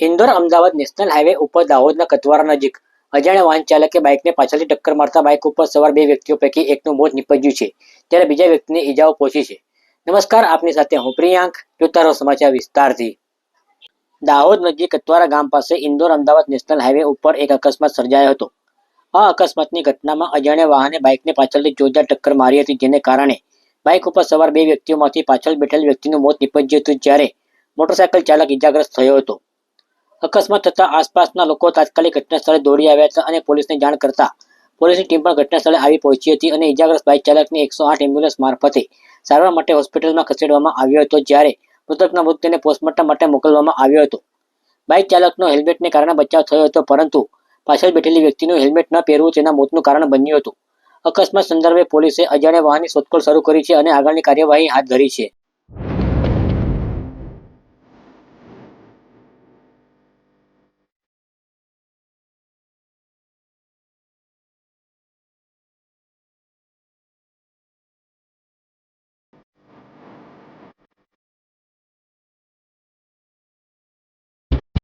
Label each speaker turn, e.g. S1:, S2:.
S1: Indore Ahmedabad national highway ઉપર દાહોદના કતવારા નજીક. અજાણ્યા વાહન ચાલકે બાઇકને પાછળથી ટક્કર મારતા બાઇક ઉપર સવાર બે વ્યક્તિઓ પૈકી એકનું મોત નીપજ્યું છે. ત્યારે બીજા વ્યક્તિને ઈજાઓ પહોંચી છે. નમસ્કાર, આપની સાથે હું પ્રિયાંક, જોતારો સમાચાર વિસ્તારથી. દાહોદ નજીક કતવારા ગામ પાસે ઇન્દોર અમદાવાદ નેશનલ હાઈવે ઉપર એક અકસ્માત સર્જાયો હતો. આ અકસ્માતની ઘટનામાં અજાણ્યા વાહને બાઇકને પાછળથી જોરદાર ટક્કર મારી હતી, જેને કારણે બાઇક ઉપર સવાર બે વ્યક્તિઓમાંથી પાછળ બેઠેલ વ્યક્તિનું મોત નીપજ્યું હતું, જ્યારે મોટરસાયકલ ચાલક ઇજાગ્રસ્ત થયો હતો. અકસ્માત થતા આસપાસના લોકો તાત્કાલિક ઘટના સ્થળે દોડી આવ્યા હતા અને પોલીસને જાણ કરતા પોલીસની ટીમ પણ ઘટનાસ્થળે આવી પહોંચી હતી અને ઇજાગ્રસ્ત બાઇક ચાલકને એકસો આઠ એમ્બ્યુલન્સ મારફતે સારવાર માટે હોસ્પિટલમાં ખસેડવામાં આવ્યો હતો, જ્યારે મૃતકના મૃતદેહને પોસ્ટમોર્ટમ માટે મોકલવામાં આવ્યો હતો. બાઇક ચાલકનો હેલ્મેટને કારણે બચાવ થયો હતો, પરંતુ પાછળ બેઠેલી વ્યક્તિનું હેલ્મેટ ન પહેરવું તેના મોતનું કારણ બન્યું હતું. અકસ્માત સંદર્ભે પોલીસે અજાણ્યા વાહનની શોધખોળ શરૂ કરી છે અને આગળની કાર્યવાહી હાથ ધરી છે.